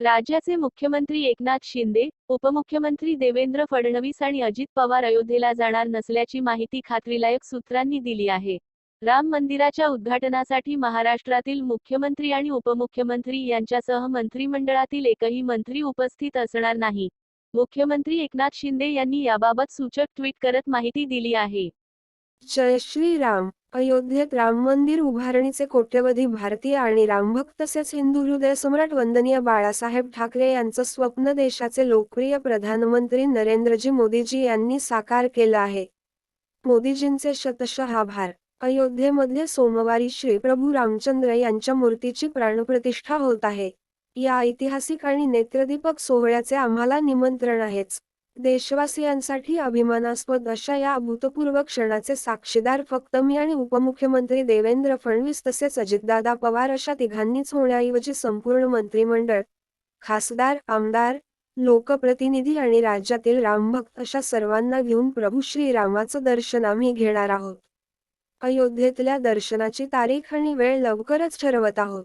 राज्याचे मुख्यमंत्री एकनाथ शिंदे उपमुख्यमंत्री देवेंद्र फडणवीस आणि अजित पवार अयोध्येला जाणार नसल्याची माहिती खात्रीलायक सूत्रांनी दिली आहे. राम मंदिराच्या उद्घाटनासाठी महाराष्ट्रातील मुख्यमंत्री आणि उपमुख्यमंत्री यांच्यासह मंत्रिमंडळातील एकही मंत्री उपस्थित असणार नाही. मुख्यमंत्री एकनाथ शिंदे यांनी याबाबत सूचक ट्विट करत माहिती दिली आहे. जय श्रीराम. अयोध्येत राम मंदिर उभारणीचे कोट्यवधी भारतीय आणि रामभक्त तसेच हिंदू हृदय सम्राट वंदनीय बाळासाहेब ठाकरे यांचं स्वप्न देशाचे लोकप्रिय प्रधानमंत्री नरेंद्रजी मोदीजी यांनी साकार केलं आहे. मोदीजींचे शतशः आभार. अयोध्येमध्ये सोमवारी श्री प्रभू रामचंद्र यांच्या मूर्तीची प्राणप्रतिष्ठा होत आहे. या ऐतिहासिक आणि नेत्रदीपक सोहळ्याचे आम्हाला निमंत्रण आहेच. देशवासियांसाठी अभिमानास्पद अशा या अभूतपूर्व क्षणाचे साक्षीदार फक्त मी आणि उपमुख्यमंत्री देवेंद्र फडणवीस तसेच अजितदादा पवार अशा तिघांनीच होण्याऐवजी संपूर्ण मंत्रिमंडळ खासदार आमदार लोकप्रतिनिधी आणि राज्यातील रामभक्त अशा सर्वांना घेऊन प्रभू श्रीरामाचं दर्शन आम्ही घेणार आहोत. अयोध्येतल्या दर्शनाची तारीख आणि वेळ लवकरच ठरवत आहोत.